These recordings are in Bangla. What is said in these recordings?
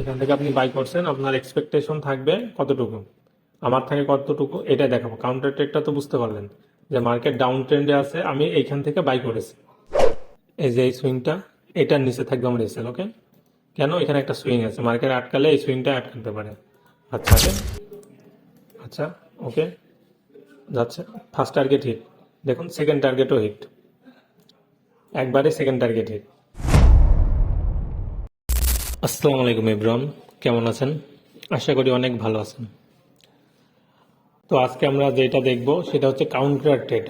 এখান থেকে আপনি বাই করছেন, আপনার এক্সপেকটেশন থাকবে কতটুকু? আমার থেকে কতটুকু? এটা দেখাবো। কাউন্টার ট্রেডটা তো বুঝতে পারলেন যে মার্কেট ডাউন ট্রেন্ডে আছে, আমি এইখান থেকে বাই করেছি। এই যে এই সুইংটা এটার নিচে থাকবে আমার এসেল ওকে কেন? এখানে একটা সুইং আছে। মার্কেট আটকালে এই সুইংটা আটকাতে পারে। আচ্ছা? আচ্ছা ওকে যাচ্ছে। ফার্স্ট টার্গেট হিট দেখুন সেকেন্ড টার্গেটও হিট একবারে সেকেন্ড টার্গেট হিট আসসালামু আলাইকুম ইব্রাম কেমন আছেন? আশা করি অনেক ভালো আছেন। তো আজকে আমরা যেটা দেখব, সেটা হচ্ছে কাউন্টার ট্রেড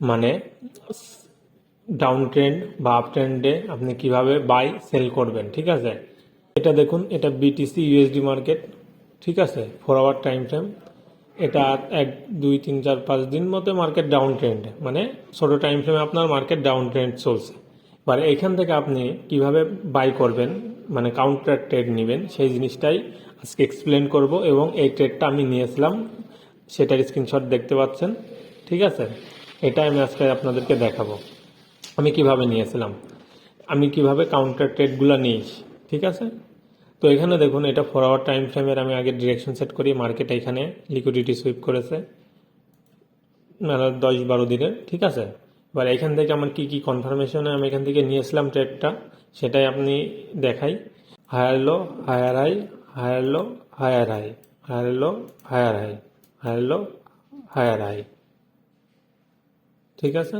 মানে ডাউন ট্রেন্ড বা আপ ট্রেন্ডে আপনি কীভাবে বাই সেল করবেন, ঠিক আছে? এটা দেখুন, এটা বিটিসি ইউএসডি মার্কেট ঠিক আছে? ফোর আওয়ার টাইম ফ্রেম এটা এক, দুই, তিন, চার, পাঁচ দিন মতো মার্কেট ডাউন ট্রেন্ড মানে ছোটো টাইম ফ্রেমে আপনার মার্কেট ডাউন ট্রেন্ড চলছে। এবার এখান থেকে আপনি কীভাবে বাই করবেন মানে কাউন্টার ট্রেড নেবেন, সেই জিনিসটাই আজকে এক্সপ্লেন করব এবং এই ট্রেডটা আমি নিয়েছিলাম সেটার স্ক্রিনশট দেখতে পাচ্ছেন, ঠিক আছে? এটা আমি আজকে আপনাদেরকে দেখাবো, আমি কীভাবে নিয়েছিলাম আমি কীভাবে কাউন্টার ট্রেডগুলো নিয়েছি ঠিক আছে? তো এখানে দেখুন, এটা ফোর আওয়ার টাইম ফ্রেমের আমি আগে ডিরেকশন সেট করি মার্কেট এখানে লিকুইডিটি সুইপ করেছে মেলা দশ বারো দিনের, ঠিক আছে? এবার এখান থেকে আমার কি কি কনফার্মেশনে আমি এখান থেকে নিয়ে নিয়েছিলাম ট্রেডটা সেটাই আপনি দেখাই। Higher low higher high higher low higher high higher low higher high higher low higher high ঠিক আছে?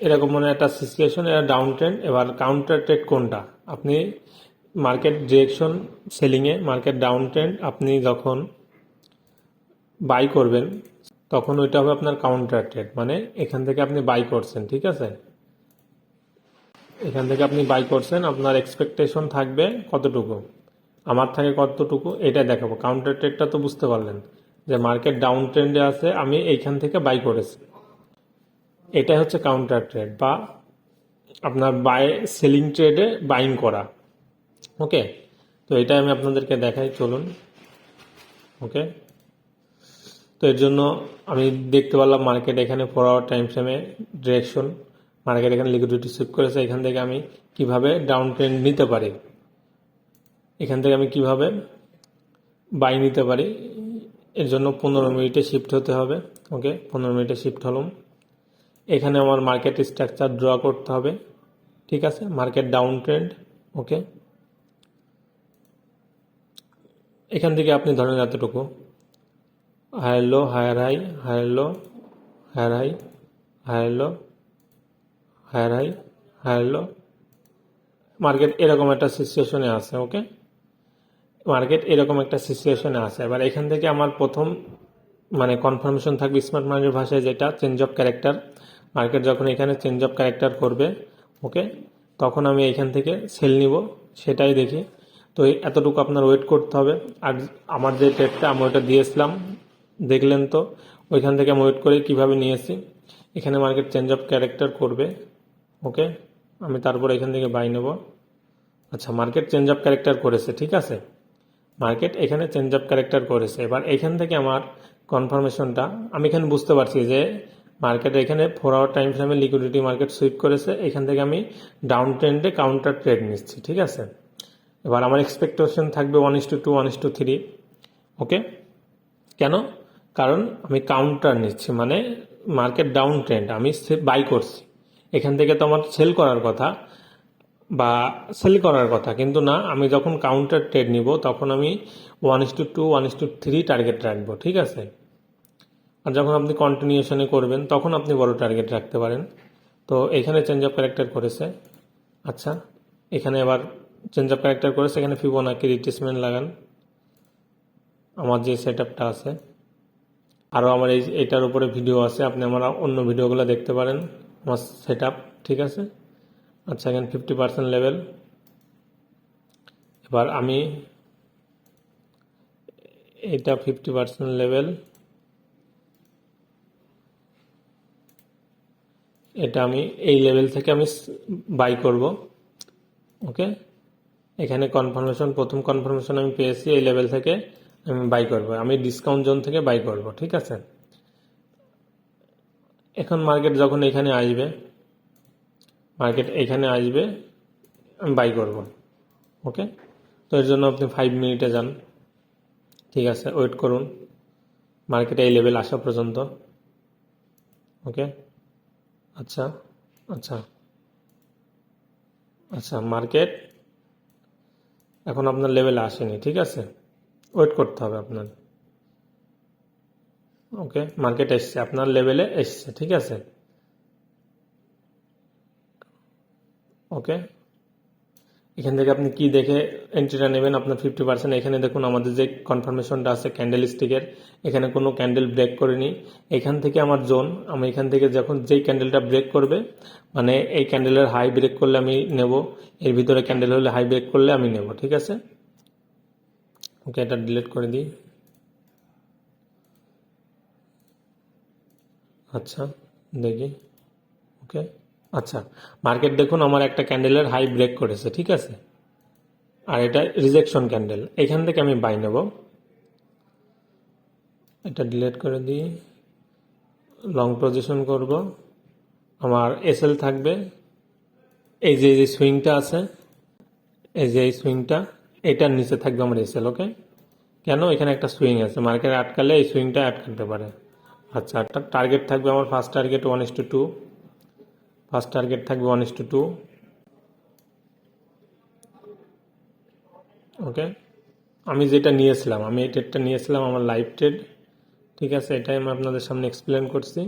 এরকম মানে একটা সিচুয়েশন এটা ডাউন ট্রেন্ড এবার কাউন্টার ট্রেড কোনটা? আপনি মার্কেট ডিরেকশন সেলিংয়ে মার্কেট ডাউন ট্রেন্ড আপনি যখন বাই করবেন তখন ওইটা হবে আপনার কাউন্টার ট্রেড মানে এখান থেকে আপনি বাই করছেন, ঠিক আছে? এখান থেকে আপনি বাই করছেন, আপনার এক্সপেকটেশন থাকবে কতটুকু? আমার থাকে কতটুকু? এটা দেখাবো। কাউন্টার ট্রেডটা তো বুঝতে পারলেন যে মার্কেট ডাউন ট্রেন্ডে আছে, আমি এইখান থেকে বাই করেছি। এটা হচ্ছে কাউন্টার ট্রেড বা আপনার বাই সেলিং ট্রেডে বাইং করা। ওকে তো এটা আমি আপনাদেরকে দেখাই, চলুন। ওকে তো এর জন্য আমি দেখতে পারলাম মার্কেট এখানে ফোর আওয়ার টাইম ফ্রেমে ডিরেকশন মার্কেট এখানে লিকুইডিটি সুইপ করেছে। এখান থেকে আমি কীভাবে ডাউন ট্রেন্ড নিতে পারি? এখান থেকে আমি কীভাবে বাই নিতে পারি? এর জন্য পনেরো মিনিটে শিফট হতে হবে। ওকে পনেরো মিনিটে শিফট হলাম। এখানে আমার মার্কেট স্ট্রাকচার ড্র করতে হবে। ঠিক আছে? মার্কেট ডাউন ট্রেন্ড ওকে এখান থেকে আপনি ধরেন এতটুকু। Higher low higher high higher low higher high higher low higher high higher low market এরকম একটা সিচুয়েশনে আছে ওকে মার্কেট এরকম একটা সিচুয়েশনে আছে। এবার এখান থেকে আমার প্রথম মানে কনফার্মেশন থাকবে স্মার্ট মাইন্ডের ভাষায় যেটা চেঞ্জ অফ ক্যারেক্টার মার্কেট যখন এখানে চেঞ্জ অফ ক্যারেক্টার করবে ওকে তখন আমি এখান থেকে সেল নিব, সেটাই দেখি। তো এতটুকু আপনার ওয়েট করতে হবে। আর আমার যে ট্রেডটা আমি ওইটা দিয়েছিলাম দেখলেন তো? ওইখান থেকে আমি ওয়েট করে কীভাবে নিয়েছি। এখানে মার্কেট চেঞ্জ অফ ক্যারেক্টার করবে। ওকে আমি তারপর এখান থেকে বাই নেব। আচ্ছা মার্কেট চেঞ্জ অফ ক্যারেক্টার করেছে, ঠিক আছে? মার্কেট এখানে চেঞ্জ অফ ক্যারেক্টার করেছে। এবার এখান থেকে আমার কনফার্মেশনটা আমি এখানে বুঝতে পারছি যে মার্কেট এখানে ফোর আওয়ার টাইম ফ্রেমে লিকুইডিটি মার্কেট সুইপ করেছে। এখান থেকে আমি ডাউন ট্রেন্ডে কাউন্টার ট্রেড নিচ্ছি, ঠিক আছে? এবার আমার এক্সপেকটেশন থাকবে one is to two one is to three okay কেন? কারণ আমি কাউন্টার নিচ্ছি মানে মার্কেট ডাউন ট্রেন্ড আমি বাই করছি। এখান থেকে তো আমার সেল করার কথা বা সেল করার কথা, কিন্তু না, আমি যখন কাউন্টার ট্রেড নিব, তখন আমি one is to two one is to three target রাখব, ঠিক আছে? আর যখন আপনি কন্টিনিউশনে করবেন, তখন আপনি বড় টার্গেট রাখতে পারেন। তো এখানে চেঞ্জ অফ ক্যারেক্টার করেছে। আচ্ছা এখানে আবার চেঞ্জ অফ ক্যারেক্টার করেছে, এখানে ফিবোনাকি রিট্রেসমেন্ট লাগান। আমার যে সেট আপটা আছে। আরও আমার এই এটার উপরে ভিডিও আছে, আপনি আমার অন্য ভিডিওগুলো দেখতে পারেন, আমার সেট ঠিক আছে? আচ্ছা এখানে ফিফটি পার্সেন্ট লেভেল এবার আমি এটা ফিফটি পার্সেন্ট লেভেল এটা আমি এই লেভেল থেকে আমি বাই করব ওকে এখানে কনফার্মেশন প্রথম কনফার্মেশন আমি পেয়েছি এই লেভেল থেকে। বাই করব। আমি ডিসকাউন্ট জোন থেকে বাই করব, ঠিক আছে? এখন মার্কেট যখন এখানে আসবে মার্কেট এখানে আসবে, আমি বাই করব ওকে তো এর জন্য আপনি ফাইভ মিনিটে যান, ঠিক আছে? ওয়েট করুন মার্কেটে এই লেভেল আসা পর্যন্ত ওকে আচ্ছা আচ্ছা আচ্ছা মার্কেট এখন আপনার লেভেলে আসেনি, ঠিক আছে? ওয়েট করতে হবে আপনার। ওকে মার্কেট এসছে, আপনার লেভেলে এসছে, ঠিক আছে? ওকে এখান থেকে আপনি কি দেখে এন্ট্রিটা নেবেন, আপনার ফিফটি পার্সেন্ট এখানে দেখুন আমাদের যে কনফার্মেশনটা আছে ক্যান্ডেল স্টিকের এখানে কোনো ক্যান্ডেল ব্রেক করিনি। এখান থেকে আমার জোন আমি এখান থেকে যখন যেই ক্যান্ডেলটা ব্রেক করবে মানে এই ক্যান্ডেলের হাই ব্রেক করলে আমি নেব, এর ভিতরে ক্যান্ডেল হলে হাই ব্রেক করলে আমি নেব, ঠিক আছে? ওকে এটা ডিলিট করে দিই। আচ্ছা দেখি। ওকে আচ্ছা। মার্কেট দেখুন, আমার একটা ক্যান্ডেলের হাই ব্রেক করেছে, ঠিক আছে? আর এটা রিজেকশন ক্যান্ডেল এখান থেকে আমি বাই নেব। এটা ডিলিট করে দিই। লং পজিশন করব। আমার এসএল থাকবে। এই যে যে সুইংটা আছে, এই যে, এই সুইংটা এটার নিচে থাকবে আমার এসএল ওকে কেন? এখানে একটা সুইং আছে। মার্কেট আটকালে এই সুইংটা আটকাতে পারে। আচ্ছা একটা টার্গেট থাকবে আমার first target one is to two first target থাকবে one is to two okay আমি যেটা নিয়েছিলাম, আমি এই ট্রেডটা নিয়েছিলাম আমার লাইভ ট্রেড ঠিক আছে? এটাই আমি আপনাদের সামনে এক্সপ্লেন করছি।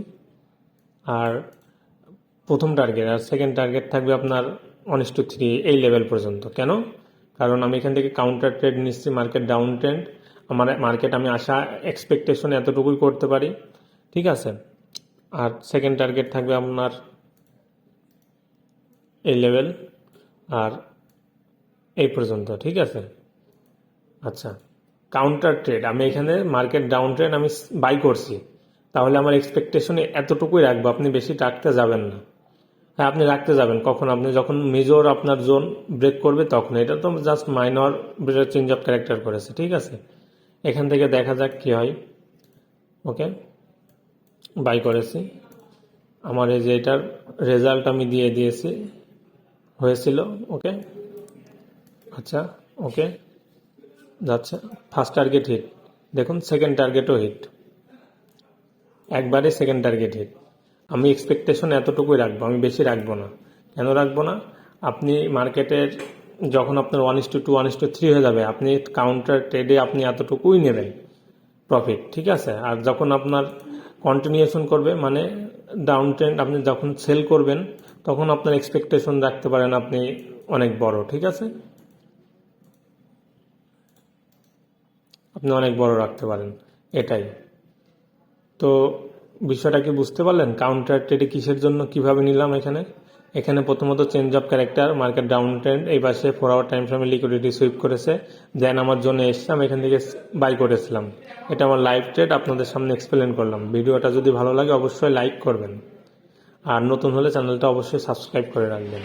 আর প্রথম টার্গেট আর সেকেন্ড টার্গেট থাকবে আপনার ওয়ান ইস টু থ্রি এই লেভেল পর্যন্ত। কেন? কারণ আমি এখান থেকে কাউন্টার ট্রেড নিচ্ছি মার্কেট ডাউন ট্রেন্ড আমার মার্কেট আমি আশা এক্সপেকটেশন এতটুকুই করতে পারি। ঠিক আছে? আর সেকেন্ড টার্গেট থাকবে আপনার এই লেভেল আর এই পর্যন্ত, ঠিক আছে? আচ্ছা কাউন্টার ট্রেড আমি এখানে মার্কেট ডাউন ট্রেড আমি বাই করছি। তাহলে আমার এক্সপেকটেশনে এতটুকুই রাখব, আপনি বেশি রাখতে যাবেন না। হ্যাঁ আপনি রাখতে যাবেন। কখন? আপনি যখন মেজর আপনার জোন ব্রেক করবে তখন। এটা তো just minor change of character করেছে, ঠিক আছে? এখান থেকে দেখা যাক কি হয়। ওকে বাই করেছি। আমার এই যে এটার রেজাল্ট আমি দিয়ে দিয়েছি। হয়েছিল ওকে আচ্ছা ওকে যাচ্ছে। ফার্স্ট টার্গেট হিট দেখুন সেকেন্ড টার্গেটও হিট একবারে সেকেন্ড টার্গেট হিট আমি এক্সপেকটেশন এতটুকুই রাখব, আমি বেশি রাখব না। কেন রাখব না? আপনি মার্কেটের যখন আপনার one is to two one is to three হয়ে যাবে, আপনি কাউন্টার ট্রেডে আপনি এতটুকুই নেবেন প্রফিট ঠিক আছে? আর যখন আপনার কন্টিনিউশন করবে মানে ডাউন ট্রেন্ড আপনি যখন সেল করবেন, তখন আপনার এক্সপেকটেশন রাখতে পারেন আপনি অনেক বড়, ঠিক আছে? আপনি অনেক বড় রাখতে পারেন, এটাই। তো বিষয়টা কি বুঝতে পারলেন? কাউন্টার ট্রেডে কিসের জন্য কীভাবে নিলাম এখানে? এখানে প্রথমত change of character market down trend এই পাশে ফোর আওয়ার টাইম ফ্রেমে লিকুইডিটি সুইপ করেছে। দেন আমার জন্য এসছে আমি এখান থেকে বাই করেছিলাম। এটা আমার লাইভ ট্রেড আপনাদের সামনে এক্সপ্লেন করলাম। ভিডিওটা যদি ভালো লাগে, অবশ্যই লাইক করবেন। আর নতুন হলে চ্যানেলটা অবশ্যই সাবস্ক্রাইব করে রাখবেন।